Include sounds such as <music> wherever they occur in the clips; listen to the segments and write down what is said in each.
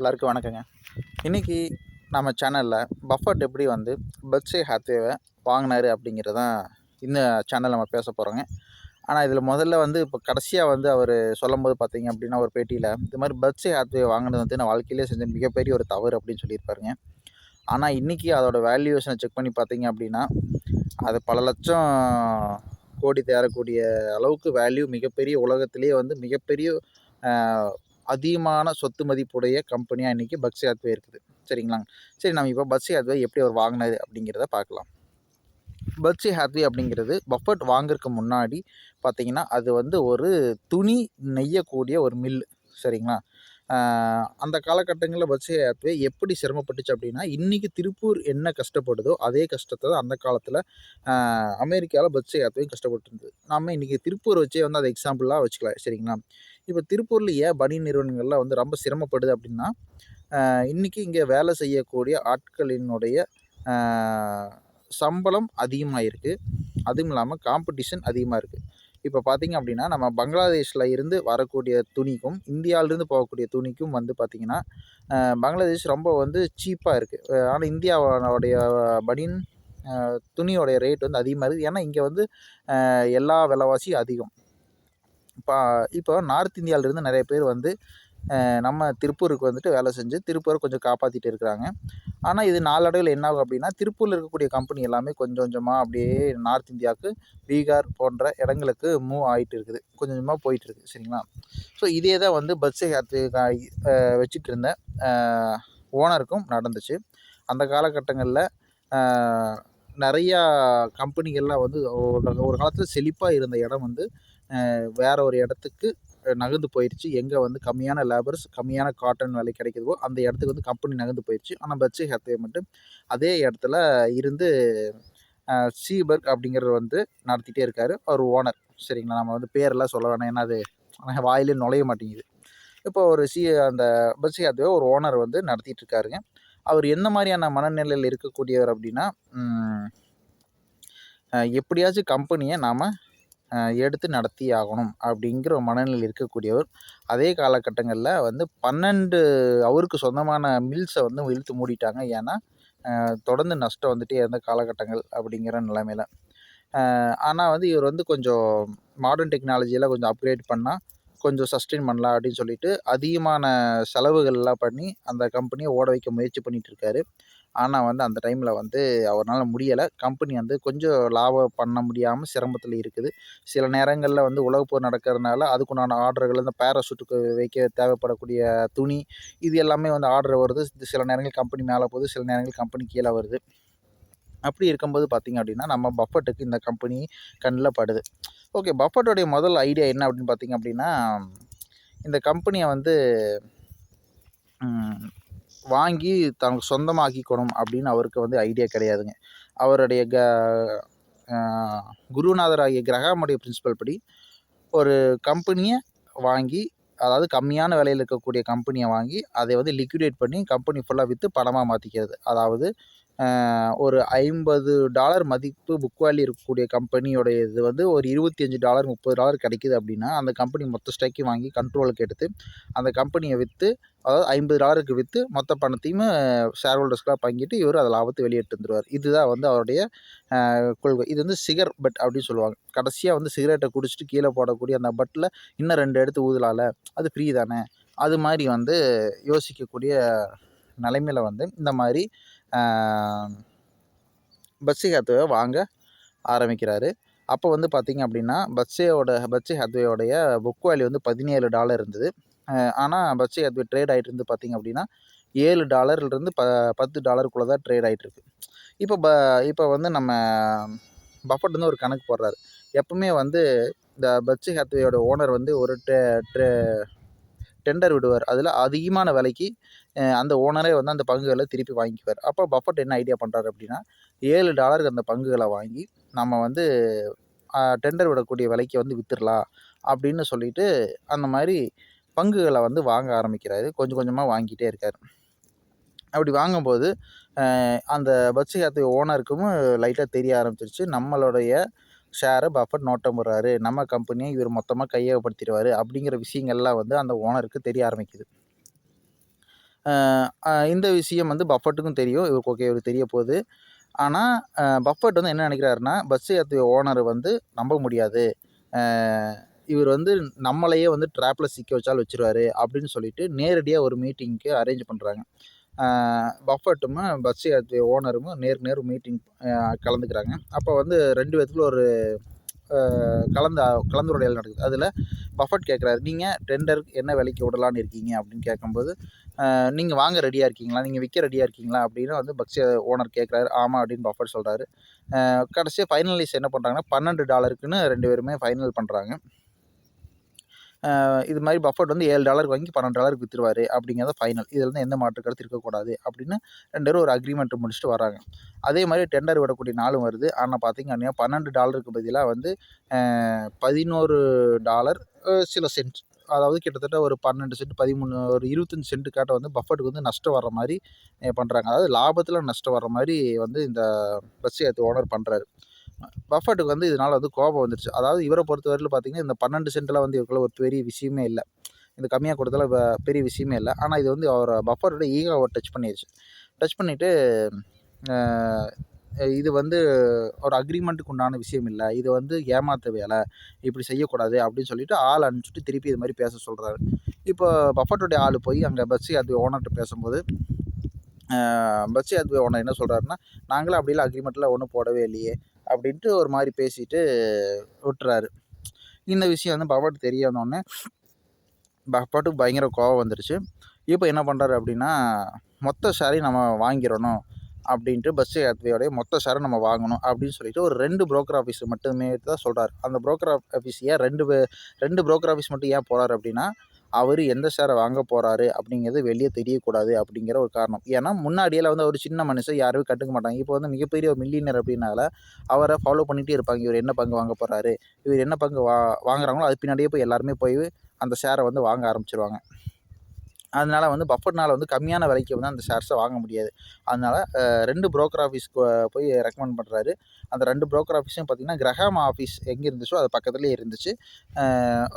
எல்லாருக்கும் வணக்கங்க. இன்றைக்கி நம்ம சேனலில் பஃபட் எப்படி வந்து பெர்க்ஷையர் ஹாத்வேவை வாங்கினாரு அப்படிங்கிறதான் இந்த சேனல் நம்ம பேச போகிறோங்க ஆனால் இதில் முதல்ல வந்து இப்போ கடைசியாக வந்து அவர் சொல்லும்போது பார்த்தீங்க அப்படின்னா ஒரு பேட்டியில் இந்த மாதிரி பெர்க்ஷையர் ஹாத்வே வாங்கினது வந்து நான் வாழ்க்கையிலே செஞ்ச மிகப்பெரிய ஒரு தவறு அப்படின்னு சொல்லியிருப்பாருங்க. ஆனால் இன்றைக்கி அதோட வேல்யூவேஷனை செக் பண்ணி பார்த்தீங்க அப்படின்னா அது பல லட்சம் கோடி தேரக்கூடிய அளவுக்கு வேல்யூ மிகப்பெரிய உலகத்திலேயே வந்து மிகப்பெரிய அதிகமான சொத்து மதிப்புடைய கம்பெனியாக இன்றைக்கி பக்ஸி ஹாத்வே இருக்குது. சரிங்களாங்க சரி நம்ம இப்போ பக்ஸி ஹாத்வே எப்படி அவர் வாங்கினது அப்படிங்கிறத பார்க்கலாம். பக்ஸி ஹாத்வே அப்படிங்கிறது பஃபட் வாங்குறதுக்கு முன்னாடி பார்த்திங்கன்னா அது வந்து ஒரு துணி நெய்யக்கூடிய ஒரு மில்லு சரிங்களா? அந்த காலகட்டங்களில் பஸ் ஹாத்வே எப்படி சிரமப்பட்டுச்சு அப்படின்னா இன்றைக்கி திருப்பூர் என்ன கஷ்டப்படுதோ அதே கஷ்டத்தை தான் அந்த காலத்தில் அமெரிக்காவில் பஸ் ஹாத்வேயும் கஷ்டப்பட்டு இருந்தது நம்ம இன்றைக்கி திருப்பூர் வச்சே வந்து அதை எக்ஸாம்பிளாக வச்சுக்கலாம் சரிங்களா? இப்போ திருப்பூரில் ஏன் பணி நிறுவனங்கள்லாம் வந்து ரொம்ப சிரமப்படுது அப்படின்னா இன்றைக்கி இங்கே வேலை செய்யக்கூடிய ஆட்களினுடைய சம்பளம் அதிகமாக இருக்குது அதுவும் இல்லாமல் காம்படிஷன் அதிகமாக இருக்குது இப்போ பார்த்தீங்க அப்படின்னா நம்ம பங்களாதேஷில் இருந்து வரக்கூடிய துணிக்கும் இந்தியாவிலேருந்து போகக்கூடிய துணிக்கும் வந்து பார்த்திங்கன்னா பங்களாதேஷ் ரொம்ப வந்து சீப்பாக இருக்குது ஆனால் இந்தியாவோடைய பனின் துணியோடைய ரேட் வந்து அதிகமாக இருக்குது. ஏன்னா இங்கே வந்து எல்லா விலைவாசியும் அதிகம். இப்போ இப்போ நார்த் இந்தியாவிலேருந்து நிறைய பேர் வந்து நம்ம திருப்பூருக்கு வந்துட்டு வேலை செஞ்சு திருப்பூரை கொஞ்சம் காப்பாற்றிட்டு இருக்கிறாங்க. ஆனால் இது நாளடைவில் என்ன ஆகும் அப்படின்னா திருப்பூரில் இருக்கக்கூடிய கம்பெனி எல்லாமே கொஞ்சம் கொஞ்சமாக அப்படியே நார்த் இந்தியாவுக்கு பீகார் போன்ற இடங்களுக்கு மூவ் ஆகிட்டு இருக்குது. கொஞ்சம் கொஞ்சமாக போயிட்டு இருக்குது சரிங்களா? ஸோ இதே தான் வந்து பஸ் வச்சுட்டு இருந்த ஓனருக்கும் நடந்துச்சு. அந்த காலகட்டங்களில் நிறையா கம்பெனிகள்லாம் வந்து ஒரு ஒரு காலத்தில் செழிப்பாக இருந்த இடம் வந்து அஹ், வேற ஒரு இடத்துக்கு நகர்ந்து போயிடுச்சு எங்கே வந்து கம்மியான லேபர்ஸ் கம்மியான காட்டன் விலை கிடைக்குதோ அந்த இடத்துக்கு வந்து கம்பெனி நகர்ந்து போயிடுச்சு ஆனால் பட்சி ஹேத்வே மட்டும் அதே இடத்துல இருந்து சீபர்க் அப்படிங்கிறவர் வந்து நடத்திட்டே இருக்காரு. அவர் ஓனர் சரிங்களா? நம்ம வந்து பேரெல்லாம் சொல்ல வேணாம். ஏன்னா அது <laughs> வாயிலே நுழைய மாட்டேங்குது. இப்போ ஒரு சி அந்த பட்சி ஹேத்வே ஒரு ஓனர் வந்து நடத்திட்டு இருக்காருங்க. அவர் எந்த மாதிரியான மனநிலையில் இருக்கக்கூடியவர் அப்படின்னா எப்படியாச்சும் கம்பெனியை நாம் எடுத்து நடத்தி ஆகணும் அப்படிங்கிற மனநிலையில் இருக்கக்கூடியவர் அதே காலகட்டங்களில் வந்து பன்னெண்டு அவருக்கு சொந்தமான மில்ஸை வந்து இழுத்து மூடிட்டாங்க. ஏன்னா தொடர்ந்து நஷ்டம் வந்துட்டே இருந்த காலகட்டங்கள் அப்படிங்கிற நிலைமையில். ஆனால் வந்து இவர் வந்து கொஞ்சம் மாடர்ன் டெக்னாலஜியெல்லாம் கொஞ்சம் அப்கிரேட் பண்ணால் கொஞ்சம் சஸ்டெயின் பண்ணலாம் அப்படின்னு சொல்லிட்டு அதிகமான செலவுகள்லாம் பண்ணி அந்த கம்பெனியை ஓட வைக்க முயற்சி பண்ணிகிட்டு இருக்காரு. ஆனால் வந்து அந்த டைமில் வந்து அவரால் முடியலை. கம்பெனி வந்து கொஞ்சம் லாபம் பண்ண முடியாமல் சிரமத்தில் இருக்குது. சில நேரங்களில் வந்து உலகப்போர் நடக்கிறதுனால அதுக்குண்டான ஆர்டர்கள் இந்த பேராசூட்டுக்கு வைக்க தேவைப்படக்கூடிய துணி இது எல்லாமே வந்து ஆர்டர் வருது. சில நேரங்கள் கம்பெனி மேலே போகுது சில நேரங்கள் கம்பெனி கீழே வருது. அப்படி இருக்கும்போது பார்த்திங்க அப்படின்னா நம்ம பஃபட்டுக்கு இந்த கம்பெனி கண்ணில் படுது. ஓகே பஃபட்டோடைய முதல் ஐடியா என்ன அப்படின்னு பார்த்திங்க அப்படின்னா இந்த கம்பெனியை வந்து வாங்கி தனக்கு சொந்தமாக்கிக்கணும் அப்படின்னு அவருக்கு வந்து ஐடியா கிடையாதுங்க. அவருடைய க குருநாதர் ஆகிய கிரகாமுடைய பிரின்சிபல் படி ஒரு கம்பெனியை வாங்கி அதாவது கம்மியான விலையில் இருக்கக்கூடிய கம்பெனியை வாங்கி அதை வந்து லிக்விடேட் பண்ணி கம்பெனி ஃபுல்லாக விற்று பணமாக மாற்றிக்கிறது அதாவது ஒரு ஐம்பது டாலர் மதிப்பு புக் வேல்யூ இருக்கக்கூடிய கம்பெனியோடைய இது வந்து ஒரு இருபத்தி அஞ்சு டாலர் முப்பது டாலர் கிடைக்குது அப்படின்னா அந்த கம்பெனி மொத்த ஸ்டாக்கையும் வாங்கி கண்ட்ரோலுக்கு எடுத்து அந்த கம்பெனியை விற்று அதாவது ஐம்பது டாலருக்கு விற்று மொத்த பணத்தையும் ஷேர் ஹோல்டர்ஸ்க்கெலாம் பங்கிட்டு இவர் அதை லாபத்தை வெளியிட்டு வந்துருவார். இதுதான் வந்து அவருடைய கொள்கை. இது வந்து சிகர் பட் அப்படின்னு சொல்லுவாங்க. கடைசியாக வந்து சிகரெட்டை குடிச்சிட்டு கீழே போடக்கூடிய அந்த பட்டில் இன்னும் ரெண்டு எடுத்து ஊதலால அது ஃப்ரீ தானே? அது மாதிரி வந்து யோசிக்கக்கூடிய நிலைமையில் வந்து இந்த மாதிரி பஸ்ஸி ஹாத்வே வாங்க ஆரம்பிக்கிறாரு. அப்போ வந்து பார்த்திங்க அப்படின்னா பஸ்ஸேயோட பஸ்ஸி ஹாத்வேயோடைய புக் வேல்யூ வந்து பதினேழு டாலர் இருந்தது. ஆனால் பஸ்ஸி ஹத்வே ட்ரேட் ஆகிட்டு இருந்து பார்த்திங்க அப்படின்னா ஏழு டாலர்லேருந்து ப பத்து டாலருக்குள்ளே தான் ட்ரேட் ஆகிட்டுருக்கு இப்போ ப இப்போ வந்து நம்ம பஃபட் வந்து ஒரு கணக்கு போடுறாரு. எப்பவுமே வந்து இந்த பஸ்ஸி ஹாத்வேயோட ஓனர் வந்து ஒரு ட்ரே ட்ரே டெண்டர் விடுவார். அதில் அதிகமான விலைக்கு அந்த ஓனரே வந்து அந்த பங்குகளை திருப்பி வாங்கிக்குவார். அப்போ பஃபட் என்ன ஐடியா பண்ணுறாரு அப்படின்னா ஏழு டாலருக்கு அந்த பங்குகளை வாங்கி நம்ம வந்து டெண்டர் விடக்கூடிய விலைக்கு வந்து விற்றுடலாம் அப்படின்னு சொல்லிட்டு அந்த மாதிரி பங்குகளை வந்து வாங்க ஆரம்பிக்கிறாரு. கொஞ்சம் கொஞ்சமாக வாங்கிட்டே இருக்கார். அப்படி வாங்கும்போது அந்த பஸ் ஹாத்வே ஓனருக்கும் லைட்டாக தெரிய ஆரம்பிச்சிருச்சு. நம்மளுடைய ஷேரை பஃபட் நோட்டம் போடுறாரு. நம்ம கம்பெனியை இவர் மொத்தமாக கையகப்படுத்திடுவார் அப்படிங்கிற விஷயங்கள்லாம் வந்து அந்த ஓனருக்கு தெரிய ஆரம்பிக்குது. இந்த விஷயம் வந்து பஃபட்டுக்கும் தெரியும். இவருக்கு ஓகே இவருக்கு தெரிய போகுது. ஆனால் பஃபட் வந்து என்ன நினைக்கிறாருன்னா பஸ் ஏற்றிய ஓனர் வந்து நம்ப முடியாது. இவர் வந்து நம்மளையே வந்து ட்ராப்பில் சிக்க வச்சாலும் வச்சுருவாரு அப்படின்னு சொல்லிட்டு நேரடியாக ஒரு மீட்டிங்க்கு அரேஞ்ச் பண்ணுறாங்க பஃபட்டும் பஸ் ஓனரும் நேருக்கு நேர் மீட்டிங் கலந்துக்கிறாங்க. அப்போ வந்து ரெண்டு பேத்துக்குள்ள ஒரு கலந்து கலந்துரையாடல் நடக்குது. அதில் பஃபட் கேட்குறாரு நீங்கள் டெண்டருக்கு என்ன விலைக்கு விடலான்னு இருக்கீங்க? அப்படின்னு கேட்கும்போது நீங்கள் வாங்க ரெடியாக இருக்கீங்களா? நீங்கள் விற்க ரெடியாக இருக்கீங்களா? அப்படின்னு வந்து பக்ஸி ஓனர் கேட்குறாரு ஆமாம் அப்படின்னு பஃபட் சொல்கிறாரு கடைசியாக ஃபைனலைஸ் என்ன பண்ணுறாங்கன்னா பன்னெண்டு டாலருக்குன்னு ரெண்டு பேருமே ஃபைனல் பண்ணுறாங்க இது மாதிரி பஃபட் வந்து ஏழு டாலருக்கு வாங்கி பன்னெண்டு டாலருக்கு விற்றுருவாரு அப்படிங்கிறத ஃபைனல் இதில் வந்து எந்த மாற்று கருத்து இருக்கக்கூடாது அப்படின்னு ரெண்டு பேரும் ஒரு அக்ரிமெண்ட் முடிச்சுட்டு வராங்க. அதே மாதிரி டெண்டர் விடக்கூடிய நாளும் வருது. ஆனால் பார்த்திங்க அப்படின்னா பன்னெண்டு டாலருக்கு பதிலாக வந்து பதினோரு டாலர் சில சென்ட் அதாவது கிட்டத்தட்ட ஒரு பன்னெண்டு சென்ட் பதிமூணு ஒரு இருபத்தஞ்சி சென்ட் காட்ட வந்து பஃபட்டுக்கு வந்து நஷ்டம் வர்ற மாதிரி பண்ணுறாங்க அதாவது லாபத்தில் நஷ்டம் வர்ற மாதிரி வந்து இந்த பஸ் ஏற்று ஓனர் பண்ணுறாரு பஃபட்டுக்கு வந்து இதனால் வந்து கோபம் வந்துருச்சு. அதாவது இவரை பொறுத்தவரையில் பார்த்தீங்கன்னா இந்த பன்னெண்டு சென்ட்லாம் வந்து இவருக்குள்ள ஒரு பெரிய விஷயமே இல்லை. இந்த கம்மியாக கொடுத்தால பெரிய விஷயமே இல்லை. ஆனால் இது வந்து அவர் பஃபரோட ஈகோவை டச் பண்ணிடுச்சு டச் பண்ணிவிட்டு இது வந்து ஒரு அக்ரிமெண்ட்டுக்கு உண்டான விஷயம் இல்லை. இது வந்து ஏமாத்த வேலை. இப்படி செய்யக்கூடாது அப்படின்னு சொல்லிட்டு ஆள் அனுப்பிச்சிட்டு திருப்பி இது மாதிரி பேச சொல்கிறாரு இப்போ பஃபட்டுடைய ஆள் போய் அங்கே பஸ் அது ஓனர்கிட்ட பேசும்போது பஸ் அது ஓனர் என்ன சொல்கிறாருன்னா நாங்களும் அப்படிலாம் அக்ரிமெண்ட்டில் ஒன்றும் போடவே இல்லையே. அப்படின்ட்டு ஒரு மாதிரி பேசிட்டு விட்டுறாரு. இந்த விஷயம் வந்து பாப்பாட்டு தெரிய வந்தோடனே பாப்பாட்டுக்கு பயங்கர கோவம் வந்துருச்சு. இப்போ என்ன பண்ணுறாரு அப்படின்னா மொத்த ஷேரையும் நம்ம வாங்கிடணும் அப்படின்ட்டு பஸ் யாத்திரையோடைய மொத்த ஷேரை நம்ம வாங்கணும் அப்படின்னு சொல்லிட்டு ஒரு ரெண்டு புரோக்கர் ஆஃபீஸ் மட்டுமே தான் சொல்கிறார் அந்த புரோக்கர் ஆஃபீஸ் ஏன் ரெண்டு ரெண்டு புரோக்கர் ஆஃபீஸ் மட்டும் ஏன் போகிறார் அப்படின்னா அவர் எந்த ஷேரை வாங்க போகிறாரு அப்படிங்கிறது வெளியே தெரியக்கூடாது அப்படிங்கிற ஒரு காரணம். ஏன்னா முன்னாடியெல்லாம் வந்து அவர் சின்ன மனுஷன் யாருமே கட்டுக்க மாட்டாங்க. இப்போ வந்து மிகப்பெரிய ஒரு மில்லியனர் அப்படின்னால அவரை ஃபாலோ பண்ணிகிட்டே இருப்பாங்க. இவர் என்ன பங்கு வாங்க போகிறாரு இவர் என்ன பங்கு வா வாங்குறாங்களோ அது பின்னாடியே போய் எல்லாருமே போய் அந்த ஷேரை வந்து வாங்க ஆரம்பிச்சிருவாங்க. அதனால் வந்து பஃபர்னால் வந்து கம்மியான விலைக்கு வந்து அந்த ஷேர்ஸை வாங்க முடியாது. அதனால் ரெண்டு புரோக்கர் ஆஃபீஸ்க்கு போய் ரெக்கமெண்ட் பண்ணுறாரு அந்த ரெண்டு புரோக்கர் ஆஃபீஸும் பார்த்திங்கன்னா கிரகாம் ஆஃபீஸ் எங்கே இருந்துச்சோ அது பக்கத்துலேயே இருந்துச்சு.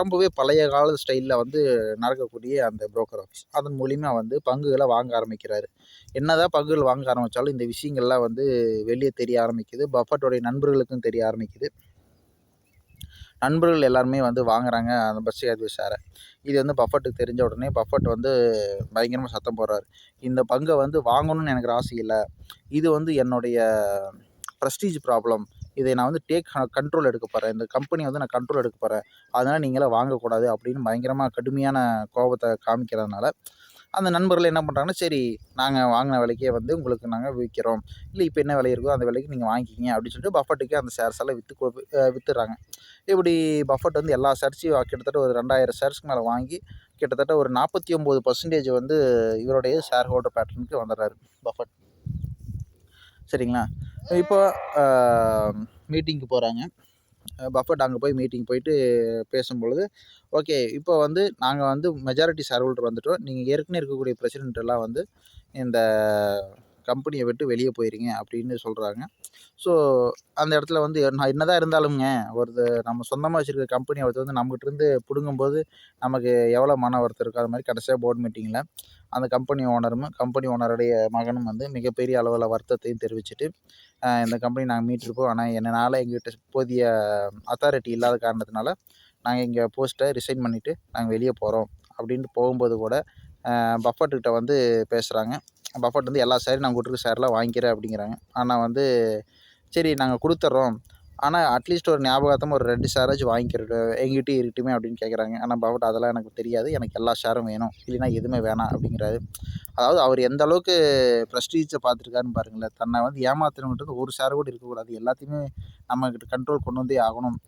ரொம்பவே பழைய கால ஸ்டைலில் வந்து நடக்கக்கூடிய அந்த புரோக்கர் ஆஃபீஸ் அதன் மூலிமா வந்து பங்குகளை வாங்க ஆரம்பிக்கிறாரு. என்னதான் பங்குகள் வாங்க ஆரம்பித்தாலும் இந்த விஷயங்கள்லாம் வந்து வெளியே தெரிய ஆரம்பிக்குது. பஃபட்டோடைய நண்பர்களுக்கும் தெரிய ஆரம்பிக்குது. நண்பர்கள் எல்லாருமே வந்து வாங்குறாங்க அந்த பஸ் ஏர்வே ஷேரை இது வந்து பஃபட்டுக்கு தெரிஞ்ச உடனே பஃபட் வந்து பயங்கரமாக சத்தம் போடுறாரு. இந்த பங்கை வந்து வாங்கணும்னு எனக்கு ஆசை இல்லை. இது வந்து என்னுடைய ப்ரெஸ்டீஜ் ப்ராப்ளம் இதை நான் வந்து டேக் கண்ட்ரோல் எடுக்க போகிறேன் இந்த கம்பெனியை வந்து நான் கண்ட்ரோல் எடுக்க போகிறேன் அதனால் நீங்களாம் வாங்கக்கூடாது அப்படின்னு பயங்கரமாக கடுமையான கோபத்தை காமிக்கிறதுனால அந்த நண்பர்கள் என்ன பண்ணுறாங்கன்னா சரி நாங்கள் வாங்கின விலைக்கே வந்து உங்களுக்கு நாங்கள் விற்கிறோம் இல்லை இப்போ என்ன விலை இருக்கோ அந்த விலைக்கு நீங்கள் வாங்கிக்கிங்க. அப்படின்னு சொல்லிட்டு பஃபட்டுக்கு அந்த ஷேர்ஸ் எல்லாம் விற்று விற்றுறாங்க இப்படி பஃபட் வந்து எல்லா ஷேர்ஸையும் கிட்டத்தட்ட ஒரு ரெண்டாயிரம் ஷேர்ஸ்க்கு மேலே வாங்கி கிட்டத்தட்ட ஒரு நாற்பத்தி ஒம்பது பர்சன்டேஜ் வந்து இவருடைய ஷேர் ஹோல்டர் பேட்டர்னுக்கு வந்துடுறாரு பஃபட் சரிங்களா? இப்போ மீட்டிங்க்கு போகிறாங்க பஃபட் அங்கே போய் மீட்டிங் போயிட்டு பேசும்பொழுது ஓகே இப்போ வந்து நாங்கள் வந்து மெஜாரிட்டி ஷேர் ஹோல்டர் வந்துவிட்டோம் நீங்கள் ஏற்கனவே இருக்கக்கூடிய பிரசிடென்ட் எல்லாம் வந்து இந்த கம்பெனியை விட்டு வெளியே போயிருங்க அப்படின்னு சொல்கிறாங்க ஸோ அந்த இடத்துல வந்து நான் என்னதான் இருந்தாலுங்க ஒரு நம்ம சொந்தமாக வச்சுருக்க கம்பெனி ஒருத்தர் வந்து நம்மகிட்டேருந்து பிடுங்கும்போது நமக்கு எவ்வளோ மன ஒருத்தர் இருக்கோ அது மாதிரி கடைசியாக போர்டு மீட்டிங்கில் அந்த கம்பெனி ஓனரும் கம்பெனி ஓனருடைய மகனும் வந்து மிகப்பெரிய அளவில் வருத்தத்தையும் தெரிவிச்சுட்டு இந்த கம்பெனி நாங்கள் மீட்டிருப்போம் ஆனால் என்னனால் எங்ககிட்ட போதிய அத்தாரிட்டி இல்லாத காரணத்தினால நாங்கள் இங்கே போஸ்ட்டை ரிசைன் பண்ணிவிட்டு நாங்கள் வெளியே போகிறோம் அப்படின்ட்டு போகும்போது கூட பஃபர்ட்டுக்கிட்ட வந்து பேசுகிறாங்க பஃபட் வந்து எல்லா சேரையும் நான் கொடுத்துருக்க சேரெலாம் வாங்கிக்கிறேன் அப்படிங்கிறாங்க. ஆனால் வந்து சரி நாங்கள் கொடுத்துட்றோம் ஆனால் அட்லீஸ்ட் ஒரு ஞாபகார்த்தமாக ஒரு ரெண்டு ஷேராச்சும் வாங்கிக்கிறது எங்கிட்டயும் இருக்கட்டுமே அப்படின்னு கேட்குறாங்க ஆனால் பஃபட் அதெல்லாம் எனக்கு தெரியாது. எனக்கு எல்லா ஷேரும் வேணும். இல்லைன்னா எதுவுமே வேணாம் அப்படிங்கிறாரு. அதாவது அவர் எந்த அளவுக்கு ப்ரெஸ்டீஜை பார்த்துருக்காருன்னு பாருங்களேன். தன்னை வந்து ஏமாத்தணுன்றது ஒரு ஷேர் கூட இருக்கக்கூடாது. எல்லாத்தையுமே நம்மக்கிட்ட கண்ட்ரோல் கொண்டு வந்தே ஆகணும்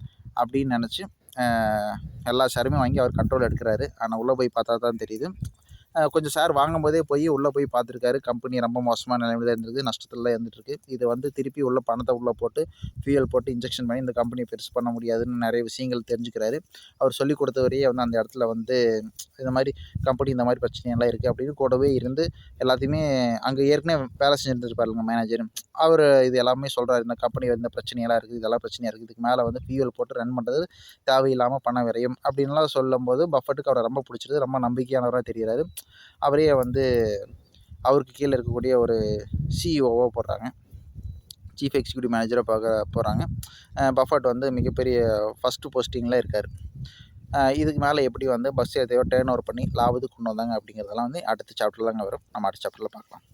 அப்படின்னு நினச்சி எல்லா ஷேருமே வாங்கி அவர் கண்ட்ரோல் எடுக்கிறாரு. ஆனால் உள்ளே போய் பார்த்தா தான் தெரியுது. கொஞ்சம் சார் வாங்கும்போதே போய் உள்ளே போய் பார்த்துருக்காரு. கம்பெனி ரொம்ப மோசமான நிலைமையில் இருந்திருக்கு நஷ்டத்தில் தான் இருந்துகிட்ருக்கு இது வந்து திருப்பி உள்ள பணத்தை உள்ளே போட்டு ஃபியூயல் போட்டு இன்ஜெக்ஷன் பண்ணி இந்த கம்பெனியை பெருசு பண்ண முடியாதுன்னு நிறைய விஷயங்கள் தெரிஞ்சுக்கிறாரு. அவர் சொல்லிக் கொடுத்த வரையே வந்து அந்த இடத்துல வந்து இந்த மாதிரி கம்பெனி இந்த மாதிரி பிரச்சனையெல்லாம் இருக்குது அப்படின்னு கூடவே இருந்து எல்லாத்தையுமே அங்கே ஏற்கனவே வேலை செஞ்சுருந்துருப்பாருங்க மேனேஜர் அவர் இது எல்லாமே சொல்கிறாரு இந்த கம்பெனி இந்த பிரச்சனையெல்லாம் இருக்குது இதெல்லாம் பிரச்சனையாக இருக்குது. இதுக்கு மேலே வந்து ஃபியூவல் போட்டு ரன் பண்ணுறது தேவையில்லாமல் பணம் விரையும் அப்படின்லாம் சொல்லும்போது பஃபட்டுக்கு அவரை ரொம்ப பிடிச்சிருது. ரொம்ப நம்பிக்கையானவராக தெரிகிறாரு. அவரையே வந்து அவருக்கு கீழே இருக்கக்கூடிய ஒரு சிஇஓவாக போடுறாங்க. சீஃப் எக்ஸிக்யூட்டிவ் மேனேஜராக பார்க்க போகிறாங்க பஃபட் வந்து மிகப்பெரிய ஃபஸ்ட்டு போஸ்டிங்கில் இருக்கார். இதுக்கு மேலே எப்படி வந்து பஸ் ஏதையோ டேர்ன் ஓவர் பண்ணி லாபத்துக்கு கொண்டு வந்தாங்க அப்படிங்கிறதெல்லாம் வந்து அடுத்த சாப்டர்லாங்க வரும். நம்ம அடுத்த சாப்டரில் பார்க்கலாம்.